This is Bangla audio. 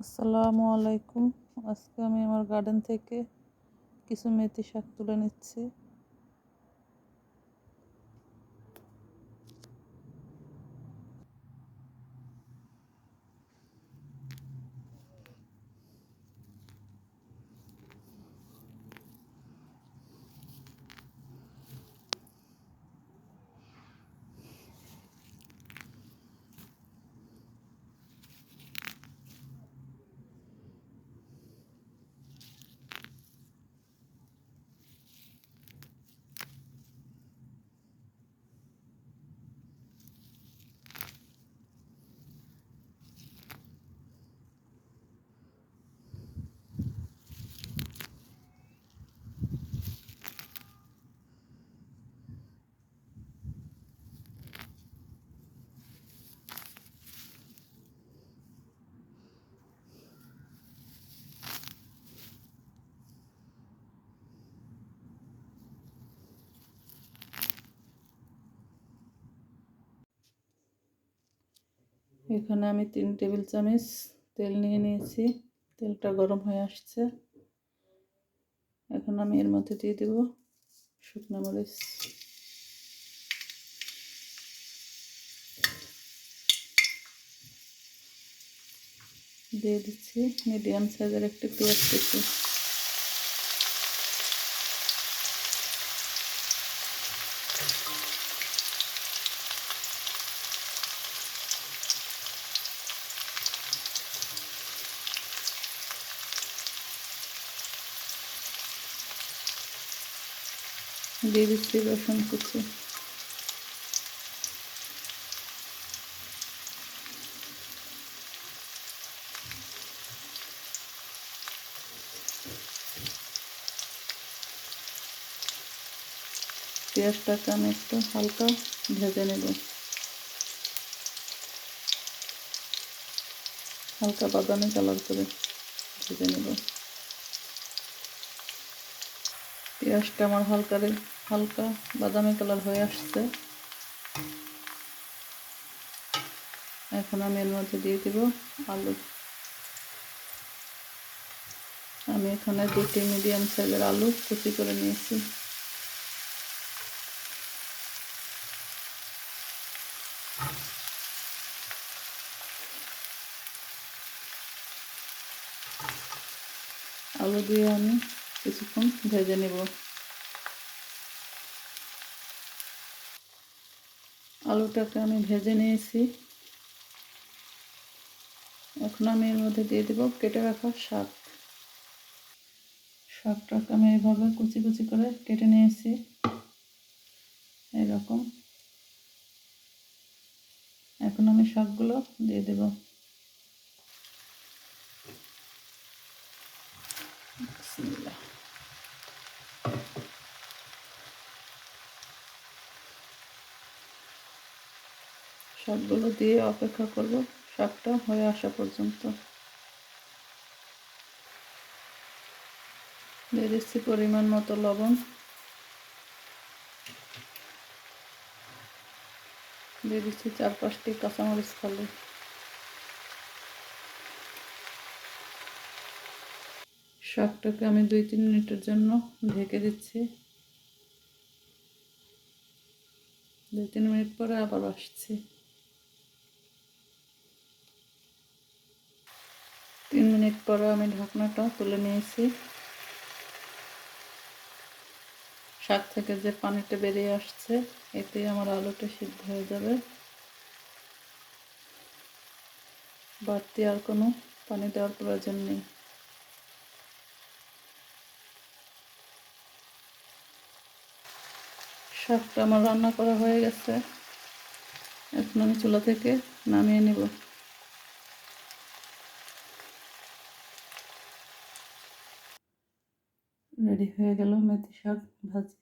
আসসালামু আলাইকুম। আজকে আমি আমার গার্ডেন থেকে কিছু মেথি শাক তুলে নিচ্ছি। এখানে আমি তিন টেবিল চামচ তেল নিয়ে নিয়েছি। তেলটা গরম হয়ে আসছে। এখন আমি এর মধ্যে দিয়ে দেব শুকনো মরিচ। দিয়ে দিচ্ছি মিডিয়াম সাইজের একটি পেঁয়াজ কুচি। দিয়ে দিচ্ছি রসুন কুচি। পেঁয়াজটাকে আমি একটু হালকা ভেজে নেব। হালকা বাদামি কালার করে ভেজে নেব। পেঁয়াজটা আমার হালকা হালকা বাদামি কালার হয়ে আসছে। এখন আমি এর মধ্যে দিয়ে দিব আলু। আমি এখানে দুটি মিডিয়াম সাইজের আলু কুচি করে নিয়েছি। আলু দিয়ে আমি কিছুক্ষণ ভেজে নেব। আলুটাকে আমি ভেজে নিয়েছি। এখন আমি এর মধ্যে দিয়ে দেব কেটে রাখা শাক। শাকটাকে আমি এইভাবে কুচি কুচি করে কেটে নিয়েছি। এরকম। এখন আমি শাকগুলো দিয়ে দেবো। শাকগুলো দিয়ে অপেক্ষা করব, শাকটা হয়ে আসা পর্যন্ত। দিয়ে দিচ্ছি পরিমাণ মতো লবণ। দিয়ে দিচ্ছি চার পাঁচটি কাঁচামরিচ খালি শাকটাকে আমি দুই তিন মিনিটের জন্য ঢেকে দিচ্ছি। দুই তিন মিনিট পরে আবার আসছি। তিন মিনিট পরে আমি ঢাকনাটা তুলে নিয়েছি। শাক থেকে যে পানিটা বেরিয়ে আসছে, এতে আমার আলুটা সিদ্ধ হয়ে যাবে। বাড়তি আর কোনো পানি দেওয়ার প্রয়োজন নেই। শাকটা আমার রান্না করা হয়ে গেছে। এখন আমি চুলা থেকে নামিয়ে নেব। রেডি হয়ে গেল মেথি শাক ভাজি।